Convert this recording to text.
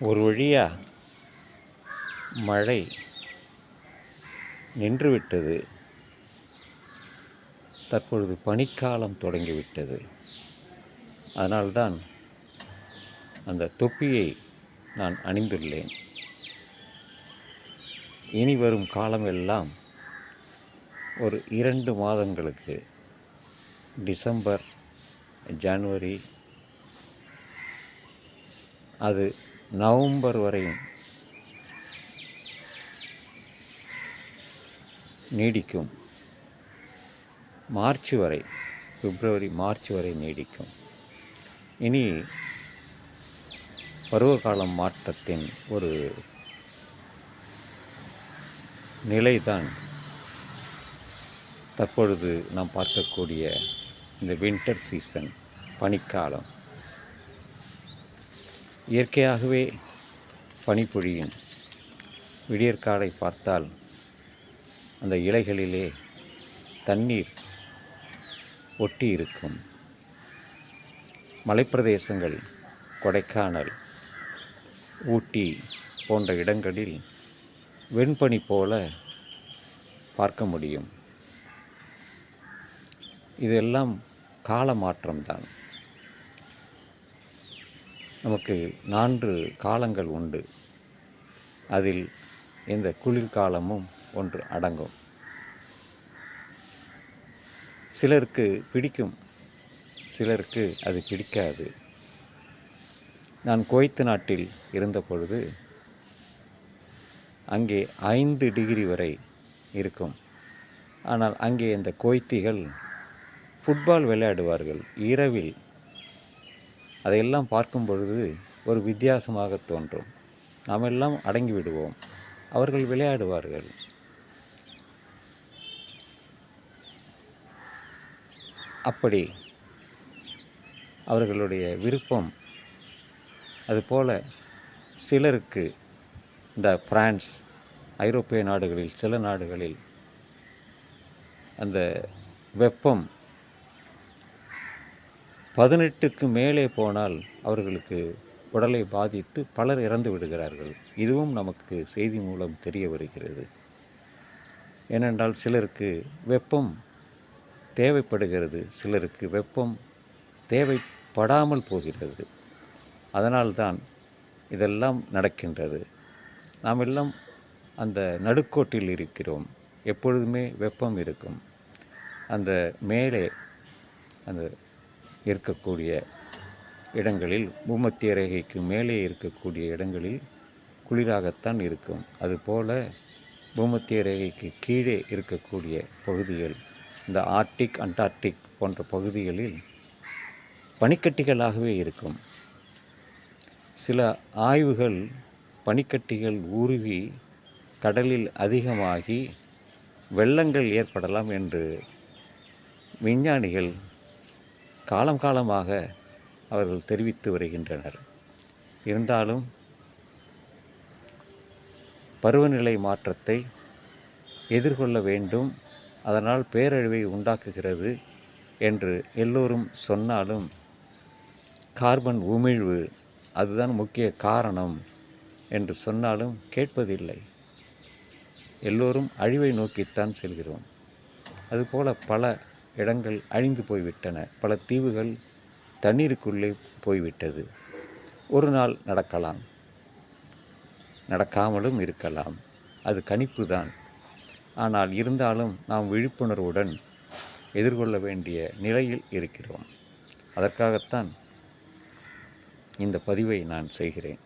ஒரு வழியாக மழை நின்றுவிட்டது. தற்பொழுது பனிக்காலம் தொடங்கிவிட்டது. அதனால்தான் அந்த தொப்பியை நான் அணிந்துள்ளேன். இனி வரும் காலமெல்லாம் ஒரு இரண்டு மாதங்களுக்கு டிசம்பர் ஜனவரி அது நவம்பர் வரையும் நீடிக்கும். மார்ச் வரை பிப்ரவரி மார்ச் வரை நீடிக்கும். இனி பருவகாலம் மாற்றத்தின் ஒரு நிலைதான் தற்பொழுது நாம் பார்க்கக்கூடிய இந்த வின்டர் சீசன் பனிக்காலம். இயற்கையாகவே பனிப்பொழியும் விடியற்காலை பார்த்தால் அந்த இலைகளிலே தண்ணீர் ஒட்டி இருக்கும். மலைப்பிரதேசங்கள் கொடைக்கானல் ஊட்டி போன்ற இடங்களில் வெண்பனி போல பார்க்க முடியும். இதெல்லாம் கால மாற்றம்தான் நமக்கு நான்கு காலங்கள் உண்டு. அதில் இந்த குளிர்காலமும் ஒன்று அடங்கும். சிலருக்கு பிடிக்கும் சிலருக்கு அது பிடிக்காது. நான் குவைத்து நாட்டில் இருந்த பொழுது அங்கே ஐந்து டிகிரி வரை இருக்கும். ஆனால் அங்கே இந்த கோய்த்திகள் ஃபுட்பால் விளையாடுவார்கள். இரவில் அதையெல்லாம் பார்க்கும் பொழுது ஒரு வித்தியாசமாக தோன்றும். நாம் எல்லாம் அடங்கி விடுவோம் அவர்கள் விளையாடுவார்கள். அப்படி அவர்களுடைய விருப்பம் அதுபோல சிலருக்கு இந்த பிரான்ஸ் ஐரோப்பிய நாடுகளில் சில நாடுகளில் அந்த வெப்பம் பதினெட்டுக்கு மேலே போனால் அவர்களுக்கு உடலை பாதித்து பலர் இறந்து விடுகிறார்கள். இதுவும் நமக்கு செய்தி மூலம் தெரிய வருகிறது. ஏனென்றால் சிலருக்கு வெப்பம் தேவைப்படுகிறது சிலருக்கு வெப்பம் தேவைப்படாமல் போகிறது. அதனால்தான் இதெல்லாம் நடக்கின்றது. நாம் எல்லாம் அந்த நடுக்கோட்டில் இருக்கிறோம். எப்பொழுதுமே வெப்பம் இருக்கும். அந்த மேலே அந்த இருக்கக்கூடிய இடங்களில் பூமத்திய ரேகைக்கு மேலே இருக்கக்கூடிய இடங்களில் குளிராகத்தான் இருக்கும். அதுபோல பூமத்திய ரேகைக்கு கீழே இருக்கக்கூடிய பகுதிகள் இந்த ஆர்டிக் அண்டார்டிக் போன்ற பகுதிகளில் பனிக்கட்டிகளாகவே இருக்கும். சில ஆய்வுகள் பனிக்கட்டிகள் உருவி கடலில் அதிகமாகி வெள்ளங்கள் ஏற்படலாம் என்று விஞ்ஞானிகள் காலம் காலமாக அவர்கள் தெரிவித்து வருகின்றனர். இருந்தாலும் பருவநிலை மாற்றத்தை எதிர்கொள்ள வேண்டும் அதனால் பேரழிவை உண்டாக்குகிறது என்று எல்லோரும் சொன்னாலும் கார்பன் உமிழ்வு அதுதான் முக்கிய காரணம் என்று சொன்னாலும் கேட்பதில்லை. எல்லோரும் அழிவை நோக்கித்தான் செல்கிறோம். அதுபோல பல இடங்கள் அழிந்து போய்விட்டன. பல தீவுகள் தண்ணீருக்குள்ளே போய்விட்டது. ஒரு நாள் நடக்கலாம். நடக்காமலும் இருக்கலாம். அது கணிப்பு தான் ஆனால் இருந்தாலும் நாம் விழிப்புணர்வுடன் எதிர்கொள்ள வேண்டிய நிலையில் இருக்கிறோம். அதற்காகத்தான் இந்த பதிவை நான் செய்கிறேன்.